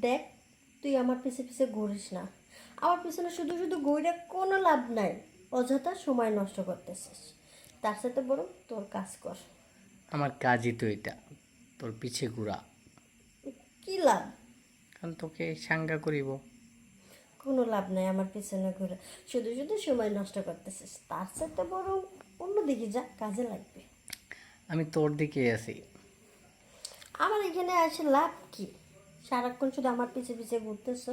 দেখ তুই আমার পিছে পিছে ঘুরিস না। আমার পিছনে শুধু শুধু ঘুরে কোনো লাভ নাই অযথা সময় নষ্ট করতেছিস। তার সাথে বরং তোর কাজ কর। আমার কাজই তো এটা তোর পিছে ঘুরা। কি লাভ? কারণ তোকে সাঙ্গা করিব। কোনো লাভ নাই আমার পিছনে ঘুরে। শুধু শুধু সময় নষ্ট করতেছিস। তার সাথে বরং অন্যদিকে যা কাজে লাগবে। আমি তোর দিকে আছি। আমার এখানে আসে লাভ কি? সারাক্ষণ শুধু আমার পিছে পিছে ঘুরতেছ।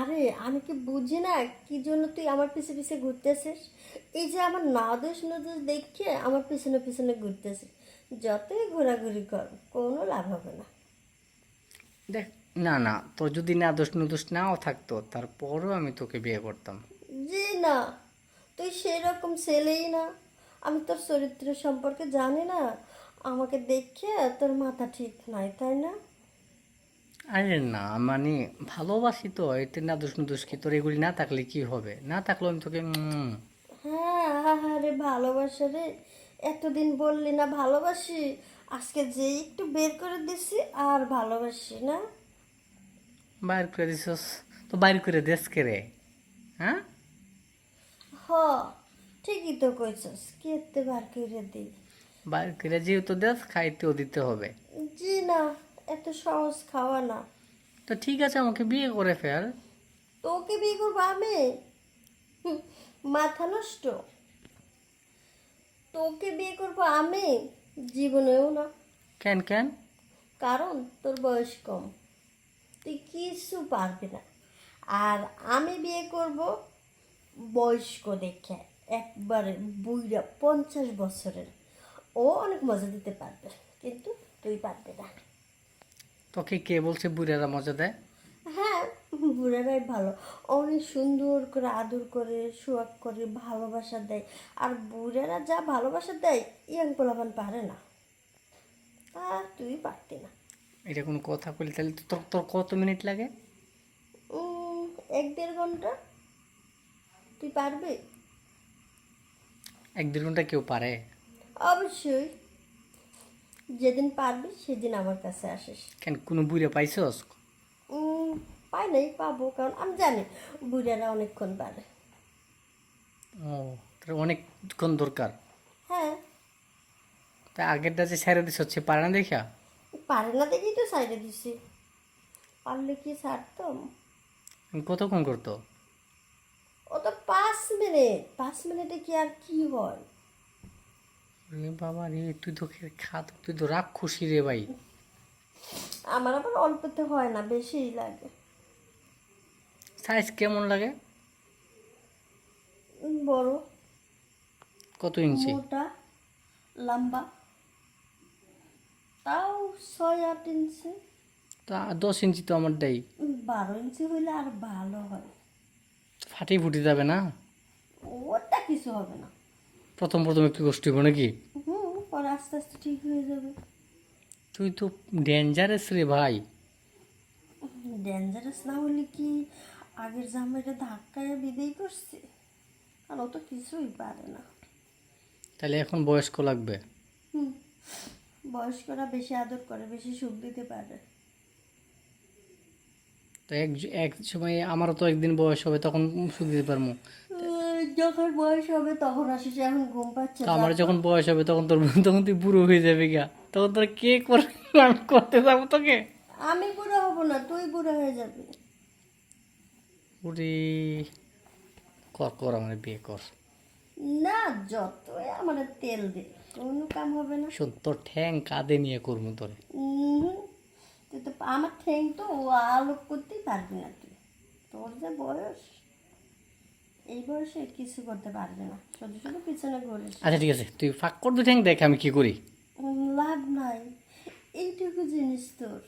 আরে আমি কি বুঝি না কি জন্য তুই আমার পিছে পিছে ঘুরতেছিস? এই যে আমার নাদোষ নদোষ দেখে আমার পিছনে পিছনে ঘুরতেছিস। যতই ঘোরাঘুরি কর কোনো লাভ হবে না। দেখ না না তোর যদি না দোষ নুদোষ নাও থাকতো তারপরও আমি তোকে বিয়ে করতাম। জি না তুই সেই রকম ছেলেই না। আমি তোর চরিত্র সম্পর্কে জানি না। আমাকে দেখে তোর মাথা ঠিক নাই তাই না? আরে না মানে ভালোবাসি তো এতে না দোষ নুদোষ কি? তোর এগুলি না থাকলে কি হবে? না থাকলে আমি তোকে হ্যাঁ আহারে ভালোবাসা রে। এতদিন বললি না ভালোবাসি আজকে যে একটু বের করে দিছি আর ভালোবাসি না। বাইর করে দিছস? তো বাইর করে দেশ কে রে? হ্যাঁ? হ ঠিকই তো কইছস কেতে বার করে দিই? বাইর যেহেতু দেশ খাইতেও দিতে হবে। জি না এত সহজ খাওয়া না। তো ঠিক আছে আমাকে বিয়ে করে ফেল। তোকে বিয়ে করব আমি? মাথা নষ্ট। তোকে বিয়ে করব আমি? জীবনেও না। কেন কেন? কারণ তোর বয়স কম। তুই কিছু পারবি না। আর আমি বিয়ে করব বয়স্ক দেখে একবারে বুইরা পঞ্চাশ বছরের। ও অনেক মজা দিতে পারবে কিন্তু তুই পারবি না। তোকে কে বলছে বুড়ারা মজা দেয়? হ্যাঁ বুড়ারাই ভালো। অনেক সুন্দর করে আদর করে সোয়াগ করে ভালোবাসা দেয়। আর বুড়ারা যা ভালোবাসা দেয় ইয়াং পোলাপান পারে না। আর তুই পারতি না। এটা কোনো কথা বলি তাহলে তোর তোর কত মিনিট লাগে? এক দেড় ঘণ্টা। তুই পারবি? এক দেড় ঘণ্টা কেউ পারে? অবশ্যই। যেদিন পারবি সেদিন আমার কাছে আসিস। কেন কোনো বুড়ে পাইছস? উম, পাই নাই পাবো কারণ আমি জানি বুড়ারা অনেকক্ষণ পারে। ও তোর অনেকক্ষণ দরকার। হ্যাঁ। তা আগেরটা যে ছেড়ে দিস হচ্ছে পারে না দেখা পারে না দেখেই তো সাইডে দিছি। পারলে কি ছাড়তাম কতক্ষণ করতো? ও তো পাঁচ মিনিট। পাঁচ মিনিটে কি আর কি হয়? রে বাবা রে তুই তো খা তুই তো রাগ খুশি রে ভাই। আমার আবার অল্পতে হয় না বেশিই লাগে। সাইজ কেমন লাগে? বড়। কত ইঞ্চি? মোটা লম্বা। তাও ছয় আট ইঞ্চি। তা দশ ইঞ্চি তো আমার দেয় বারো ইঞ্চি হইলে আর ভালো হয়। ফাটি ফুটি যাবে না? ওটা কিছু হবে না। প্রথম প্রথম একটু কষ্ট হইব নাকি? পরে আস্তে আস্তে ঠিক হয়ে যাবে। তুই তো ডেঞ্জারাস রে ভাই। ডেঞ্জারাস না হলে কি আগের জামাইটা ধাক্কায় বিদেই করছে? আর ও তো কিছুই পারে না। তাহলে এখন বয়স্ক লাগবে? হুম বয়স্করা বেশি আদর করে বেশি সুখ দিতে পারে। তো এক এক সময় আমারও তো একদিন বয়স হবে তখন সুখ দিতে পারব যখন বয়স হবে তখন আসিস এখন ঘুম পাচ্ছে আমার যখন বয়স হবে তখন তোর তখন তুই বুড়ো হয়ে যাবে গা। তখন তোর কে করতে যাব তোকে? আমি বুড়ো হব না তুই বুড়ো হয়ে যাবি। উরি কর কর আমার বিয়ে কর। না যতই আমার তেল দে কোনো কাম হবে না। শোন তোর ঠ্যাং কাঁধে নিয়ে করব তোরে। তুই তো আমার ঠ্যাং তো আলোক করতেই পারবি না তুই। তোর যে বয়স। এই বয়সে কিছু করতে পারবে না। শুধু শুধু পিছনে ঘুরে। আচ্ছা ঠিক আছে। তুই ফাঁক কর দু ঠ্যাং দেখ আমি কি করি। লাভ নাই। এইটুকু জিনিস তোর।